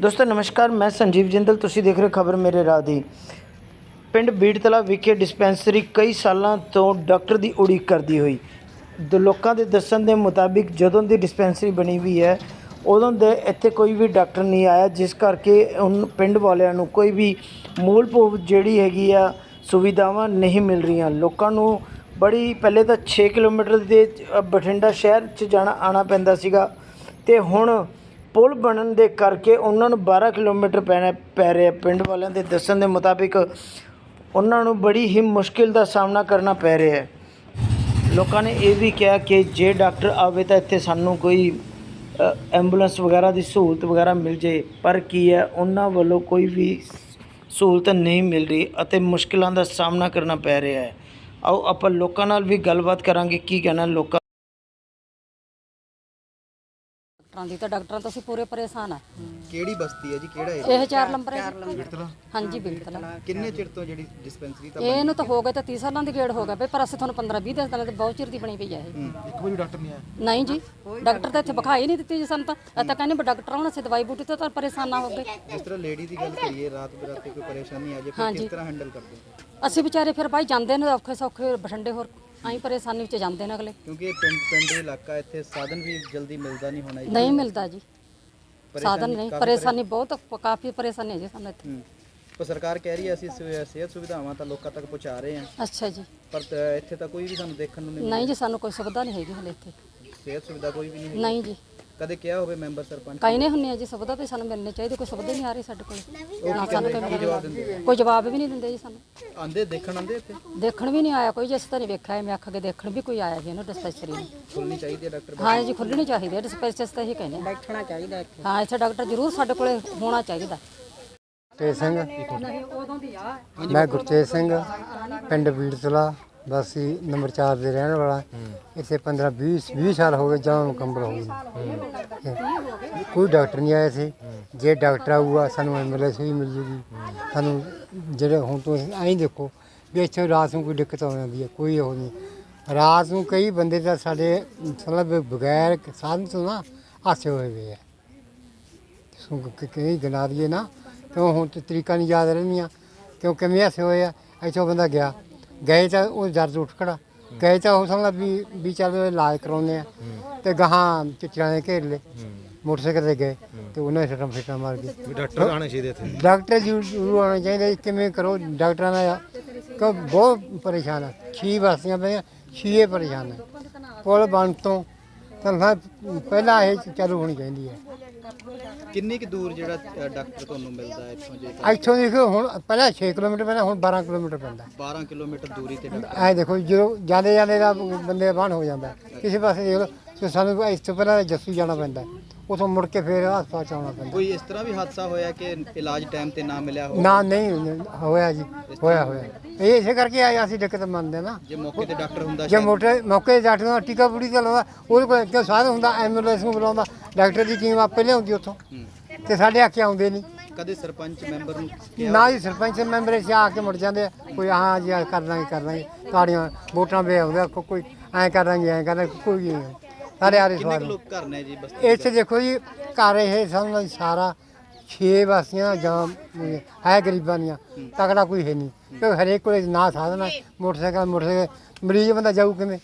ਦੋਸਤੋ, ਨਮਸਕਾਰ, ਮੈਂ ਸੰਜੀਵ ਜਿੰਦਲ, ਤੁਸੀਂ ਦੇਖ ਰਹੇ ਹੋ ਖਬਰ ਮੇਰੇ ਰਾਹ ਦੀ। ਪਿੰਡ ਬੀੜਤਲਾ ਵਿਖੇ ਡਿਸਪੈਂਸਰੀ ਕਈ ਸਾਲਾਂ ਤੋਂ ਡਾਕਟਰ ਦੀ ਉਡੀਕ ਕਰਦੀ ਹੋਈ। ਦ, ਲੋਕਾਂ ਦੇ ਦੱਸਣ ਦੇ ਮੁਤਾਬਿਕ ਜਦੋਂ ਦੀ ਡਿਸਪੈਂਸਰੀ ਬਣੀ ਹੋਈ ਹੈ, ਉਦੋਂ ਦੇ ਇੱਥੇ ਕੋਈ ਵੀ ਡਾਕਟਰ ਨਹੀਂ ਆਇਆ, ਜਿਸ ਕਰਕੇ ਉਨ, ਪਿੰਡ ਵਾਲਿਆਂ ਨੂੰ ਕੋਈ ਵੀ ਮੂਲਭੂਤ ਜਿਹੜੀ ਹੈਗੀ ਆ, ਸੁਵਿਧਾਵਾਂ ਨਹੀਂ ਮਿਲ ਰਹੀਆਂ। ਲੋਕਾਂ ਨੂੰ ਬੜੀ, ਪਹਿਲੇ ਤਾਂ 6 ਕਿਲੋਮੀਟਰ ਦੇ ਬਠਿੰਡਾ ਸ਼ਹਿਰ 'ਚ ਜਾਣਾ ਆਣਾ ਪੈਂਦਾ ਸੀਗਾ। ਤੇ ਹੁਣ ਪੁਲ ਬਣਨ ਦੇ ਕਰਕੇ ਉਹਨਾਂ ਨੂੰ 12 ਕਿਲੋਮੀਟਰ ਪੈਣਾ ਪੈ ਰਿਹਾ। ਪਿੰਡ ਵਾਲਿਆਂ ਦੇ ਦੱਸਣ ਦੇ ਮੁਤਾਬਿਕ ਉਹਨਾਂ ਨੂੰ ਬੜੀ ਹੀ ਮੁਸ਼ਕਿਲ ਦਾ ਸਾਹਮਣਾ ਕਰਨਾ ਪੈ ਰਿਹਾ ਹੈ। ਲੋਕਾਂ ਨੇ ਇਹ ਵੀ ਕਿਹਾ ਕਿ ਜੇ ਡਾਕਟਰ ਆਵੇ ਤਾਂ ਇੱਥੇ ਸਾਨੂੰ ਕੋਈ ਐਂਬੂਲੈਂਸ ਵਗੈਰਾ ਦੀ ਸਹੂਲਤ ਵਗੈਰਾ ਮਿਲ ਜੇ। ਪਰ ਕੀ ਹੈ, ਉਹਨਾਂ ਵੱਲੋਂ ਕੋਈ ਵੀ ਸਹੂਲਤ ਨਹੀਂ ਮਿਲ ਰਹੀ ਅਤੇ ਮੁਸ਼ਕਿਲਾਂ ਦਾ ਸਾਹਮਣਾ ਕਰਨਾ ਪੈ ਰਿਹਾ ਹੈ। ਆਓ ਆਪਾਂ ਲੋਕਾਂ ਨਾਲ ਵੀ ਗੱਲਬਾਤ ਕਰਾਂਗੇ, ਕੀ ਕਹਿਣਾ ਲੋਕਾਂ ਡਾਕਟਰਾਂ ਦੀ ਤਾਂ ਡਾਕਟਰਾਂ ਤੋਂ ਅਸੀਂ ਪੂਰੇ ਪਰੇਸ਼ਾਨ ਆ। ਕਿਹੜੀ ਬਸਤੀ ਹੈ ਜੀ? ਕਿਹੜਾ ਇਹ ਚਾਰ ਨੰਬਰ ਹੈ ਜੀ। ਹਾਂਜੀ ਬਿਲਕੁਲ। ਕਿੰਨੇ ਚਿਰ ਤੋਂ ਜਿਹੜੀ ਡਿਸਪੈਂਸਰੀ ਤਾਂ ਇਹਨੂੰ ਤਾਂ ਹੋ ਗਏ ਤਾਂ 30 ਸਾਲਾਂ ਦੀ ਗੇੜ ਹੋ ਗਿਆ ਬਈ ਪਰ ਅਸੀਂ ਤੁਹਾਨੂੰ 15 20 ਦਿਨ ਤੋਂ ਬਹੁਤ ਚਿਰ ਦੀ ਬਣੀ ਪਈ ਆ ਇਹ। ਇੱਕ ਵਾਰੀ ਡਾਕਟਰ ਨਹੀਂ ਆਇਆ। ਨਹੀਂ ਜੀ ਡਾਕਟਰ ਤਾਂ ਇੱਥੇ ਵਿਖਾਈ ਨਹੀਂ ਦਿੱਤੀ ਜੀ ਸਾਨੂੰ ਤਾਂ। ਅਸੀਂ ਤਾਂ ਕਹਿੰਦੇ ਵੀ ਡਾਕਟਰ ਆਉਣ ਅਸੀਂ ਦਵਾਈ ਬੂਟੀ ਤੋਂ ਤਾਂ ਪਰੇਸ਼ਾਨ ਨਾ ਹੋ ਗਏ ਜਿਸ ਤਰ੍ਹਾਂ ਲੇਡੀ ਦੀ ਗੱਲ ਕਰੀਏ ਰਾਤ ਬਰਾਤੇ ਕੋਈ ਪਰੇਸ਼ਾਨੀ ਆ ਜਾਏ ਫਿਰ ਕਿਸ ਤਰ੍ਹਾਂ ਹੈਂਡਲ ਕਰਦੇ ਹੋ? ਅਸੀਂ ਵਿਚਾਰੇ ਫਿਰ ਭਾਈ ਜਾਂਦੇ ਨੇ ਔਖੇ ਸੌਖੇ ਬਠੰਡੇ ਹੋਰ ਆਈ ਪਰੇਸ਼ਾਨੀ ਵਿੱਚ ਜਾਂਦੇ ਨੇ ਅਗਲੇ। ਕਿਉਂਕਿ ਇਹ ਪਿੰਡ ਪਿੰਡ ਇਲਾਕਾ ਇੱਥੇ ਸਾਧਨ ਵੀ ਜਲਦੀ ਮਿਲਦਾ ਨਹੀਂ ਹੋਣਾ ਨਹੀਂ ਮਿਲਦਾ ਜੀ। ਸਾਧਨ ਨਹੀਂ ਪਰੇਸ਼ਾਨੀ ਬਹੁਤ ਕਾਫੀ ਪਰੇਸ਼ਾਨੀ ਹੈ ਜੀ ਸਾਨੂੰ ਇੱਥੇ। ਪਰ ਸਰਕਾਰ ਕਹਿ ਰਹੀ ਹੈ ਅਸੀਂ ਸਿ- ਸਿਹਤ ਸੁਵਿਧਾਵਾਂ ਤਾਂ ਲੋਕਾਂ ਤੱਕ ਪਹੁੰਚਾ ਰਹੇ ਹਾਂ। ਅੱਛਾ ਜੀ। ਪਰ ਤ- ਇੱਥੇ ਤਾਂ ਕੋਈ ਵੀ ਸਾਨੂੰ ਦੇਖਣ ਨੂੰ ਨਹੀਂ ਨਹੀਂ ਜੀ ਸਾਨੂੰ ਕੋਈ ਸੁਵਿਧਾ ਨਹੀਂ ਹੈਗੀ ਹਲੇ ਇੱਥੇ। ਸਿਹਤ ਸੁਵਿਧਾ ਕੋਈ ਵੀ ਨਹੀਂ ਨਹੀਂ ਜੀ। ਕਦੇ ਕਿਹਾ ਹੋਵੇ ਮੈਂਬਰ ਸਰਪੰਚ ਕਈ ਨੇ? ਹੁੰਨੇ ਆ ਜੀ ਸੁਵਿਧਾ ਵੀ ਸਾਨੂੰ ਮਿਲਣੀ ਚਾਹੀਦੀ ਕੋਈ ਹੀ ਨਹੀਂ ਆ ਰਹੀ ਸਾਡੇ ਕੋਲ। ਨਾ ਸਾਨੂੰ ਕੋਈ ਜਵਾਬ ਕੋਈ ਜਵਾਬ ਵੀ ਨਹੀਂ ਦਿੰਦੇ ਜੀ ਸਾਨੂੰ। ਆਂਦੇ ਦੇਖਣ ਆਂਦੇ ਇੱਥੇ? ਦੇਖਣ ਵੀ ਨਹੀਂ ਆਇਆ ਕੋਈ ਜਿਸ ਤਾਂ ਨਹੀਂ ਵੇਖਿਆ ਮੈਂ ਅੱਖ ਕੇ ਦੇਖਣ ਵੀ ਕੋਈ ਆਇਆ ਜੀ ਇਹਨੂੰ ਡਿਸਪੈਂਸਰੀ ਨੂੰ। ਖੁੱਲਣੀ ਚਾਹੀਦੀ ਹੈ ਡਾਕਟਰ ਹਾਂ ਜੀ ਖੁੱਲਣੀ ਚਾਹੀਦੀ ਹੈ ਡਿਸਪੈਂਸਰੀ ਤਾਂ ਇਹ ਕਹਿੰਦੇ ਬੈਠਣਾ ਚਾਹੀਦਾ ਇੱਥੇ। ਹਾਂ ਇੱਥੇ ਡਾਕਟਰ ਜ਼ਰੂਰ ਸਾਡੇ ਕੋਲੇ ਹੋਣਾ ਚਾਹੀਦਾ। ਗੁਰਤੇਜ ਸਿੰਘ। ਨਹੀਂ ਉਦੋਂ ਦੀ ਆ। ਮੈਂ ਗੁਰਤੇਜ ਸਿੰਘ ਪਿੰਡ ਬੀੜਤਲਾ। ਵਾਸੀ ਨੰਬਰ 4 ਦੇ ਰਹਿਣ ਵਾਲਾ। ਇੱਥੇ 15 20 20 ਸਾਲ ਹੋ ਗਏ ਜਾਂ ਮੁਕੰਮਲ ਹੋ ਗਏ ਕੋਈ ਡਾਕਟਰ ਨਹੀਂ ਆਇਆ ਸੀ ਜੇ ਡਾਕਟਰ ਆਊਗਾ ਸਾਨੂੰ ਐਂਬੂਲੈਂਸ ਵੀ ਮਿਲ ਜੂਗੀ। ਸਾਨੂੰ ਜਿਹੜੇ ਹੁਣ ਤੋਂ ਐਂ ਦੇਖੋ ਵੀ ਇੱਥੇ ਰਾਤ ਨੂੰ ਕੋਈ ਦਿੱਕਤ ਆ ਜਾਂਦੀ ਹੈ ਕੋਈ ਉਹ ਨਹੀਂ। ਰਾਤ ਨੂੰ ਕਈ ਬੰਦੇ ਤਾਂ ਸਾਡੇ ਮਤਲਬ ਬਗੈਰ ਸਾਧਨ ਤੋਂ ਨਾ ਹਾਸੇ ਹੋਏ ਹੋਏ ਆ। ਸੋ ਕ- ਕਈ ਦਈਏ ਨਾ ਕਿਉਂ ਹੁਣ ਤੇ ਤਰੀਕਾ ਨਹੀਂ ਯਾਦ ਰਹਿੰਦੀਆਂ ਕਿਉਂ ਕਿਵੇਂ ਹੱਸੇ ਹੋਏ ਆ ਇੱਥੋਂ ਬੰਦਾ ਗਿਆ। ਗਏ ਤਾਂ ਉਹ ਦਰਦ ਉੱਠ ਖੜਾ। ਗਏ ਤਾਂ ਉਹ ਸਮਝ ਵੀ ਵੀ ਚੱਲ ਇਲਾਜ ਕਰਾਉਂਦੇ ਆ। ਤੇ ਗਾਹਾਂ ਚਿੱਟੀਆਂ ਨੇ ਘੇਰ ਲਏ। ਮੋਟਰਸਾਈਕਲ ਤੇ ਗਏ ਤੇ ਉਹਨਾਂ ਨੇ ਸੱਟਾਂ ਫੇਟਾਂ ਮਾਰ ਗਏ ਡਾਕਟਰ ਆਣੇ ਚਾਹੀਦੇ ਇੱਥੇ। ਡਾਕਟਰ ਜੀ ਜ਼ਰੂਰ ਆਉਣਾ ਚਾਹੀਦਾ। ਕਿਵੇਂ ਕਰੋ? ਡਾਕਟਰਾਂ ਦਾ ਕਿ ਬਹੁਤ ਪਰੇਸ਼ਾਨ ਆ। ਛੀ ਵਸਦੀਆਂ ਪਈਆਂ ਛੀਏ ਪਰੇਸ਼ਾਨ ਆ। ਪੁਲ ਬਣ ਤੋਂ ਤਾਂ ਪਹਿਲਾਂ ਇਹ ਚਾਲੂ ਹੋਣੀ ਚਾਹੀਦੀ ਹੈ ਕਿੰਨੀ ਕੁ ਦੂਰ ਜਿਹੜਾ ਅ, ਡਾਕਟਰ ਤੁਹਾਨੂੰ ਮਿਲਦਾ ਹੈ ਇੱਥੋਂ ਜੇ ਤਾਂ? ਇੱਥੋਂ ਦੇਖੋ ਹੁਣ ਪਹਿਲਾਂ 6 ਕਿਲੋਮੀਟਰ ਪੈਂਦਾ ਹੁਣ 12 ਕਿਲੋਮੀਟਰ ਪੈਂਦਾ। 12 ਕਿਲੋਮੀਟਰ ਦੂਰੀ ਤੇ ਡਾਕਟਰ? ਐ ਦੇਖੋ ਜਦੋਂ ਜਾਂਦੇ ਜਾਂਦੇ ਦਾ ਬੰਦੇ ਬਾਹਰ ਹੋ ਜਾਂਦਾ। ਕਿਸੇ ਪਾਸੇ ਦੇਖ ਲਓ ਤੇ ਸਾਨੂੰ ਇਸ ਤੋਂ ਪਹਿਲਾਂ ਜੱਸੀ ਜਾਣਾ ਪੈਂਦਾ। ਉਥੋਂ ਮੁੜ ਕੇ ਫੇਰ ਹਸਪਤਾਲ ਚ ਆਉਣਾ ਪੈਂਦਾ। ਕੋਈ ਇਸ ਤਰ੍ਹਾਂ ਵੀ ਹਾਦਸਾ ਹੋਇਆ ਕਿ ਇਲਾਜ ਟਾਈਮ ਤੇ ਨਾ ਮਿਲਿਆ ਹੋ ਨਾ ਨਹੀਂ ਹੋਇਆ ਜੀ ਹੋਇਆ ਹੋਇਆ। ਇਹ ਇਸੇ ਕਰਕੇ ਆਇਆ ਅਸੀਂ ਦਿੱਕਤ ਮੰਨਦੇ ਨਾ। ਜੇ ਮੌਕੇ ਤੇ ਡਾਕਟਰ ਹੁੰਦਾ ਜੇ ਮੋਟਰ ਮੌਕੇ ਡਾਕਟਰ ਦਾ ਟੀਕਾ ਪੂਰੀ ਤੇ ਲਾਉਂਦਾ ਉਹਦੇ ਕੋਲ ਕਿਉਂ ਸਾਧ ਹੁੰਦਾ ਐਂਬੂਲੈਂਸ ਨੂੰ ਬੁਲਾਉਂਦਾ ਡਾਕਟਰ ਦੀ ਟੀਮ ਆਪੇ ਲਿਆਉਂਦੀ ਉੱਥੋਂ। ਤੇ ਸਾਡੇ ਆਕੇ ਆਉਂਦੇ ਨਹੀਂ ਕਦੇ ਸਰਪੰਚ ਮੈਂਬਰ ਨੂੰ ਨਾ ਜੀ ਸਰਪੰਚ ਮੈਂਬਰ ਇੱਥੇ ਆ ਕੇ ਮੁੜ ਜਾਂਦੇ ਆ। ਕੋਈ ਹਾਂ ਜੀ ਆਹ ਕਰ ਦਾਂਗੇ ਕਰ ਦਾਂਗੇ। ਕਾੜੀਆਂ ਵੋਟਾਂ ਵੇ ਆਉਂਦੇ ਆ, ਕੋ- ਕੋਈ ਐਂ ਕਰ ਦਾਂਗੇ ਐਂ ਕਰ ਕੋਈ ਨਹੀਂ ਸਾਰੇ ਆਰੇ ਕਿੰਨੇ ਸਵਾਲ। ਕੁ ਲੋਕ ਘਰ ਨੇ ਜੀ? ਬਸਤੀ ਇੱਥੇ ਦੇਖੋ ਜੀ ਘਰ ਇਹ ਸਮਝ ਸਾਰਾ ਛੇ ਵਾਸੀਆਂ ਜਾਂ ਹੈ ਗਰੀਬਾਂ ਦੀਆਂ, ਤਕੜਾ ਕੋਈ ਹੈ ਨਹੀਂ। ਕਿਉਂਕਿ ਹਰੇਕ ਕੋਲੇ ਨਾ ਸਾਧਨ ਹੈ ਮੋਟਰਸਾਈਕਲ ਮੋਟਰਸਾਈਕਲ, ਮਰੀਜ਼ ਬੰਦਾ ਜਾਊ ਕਿਵੇਂ?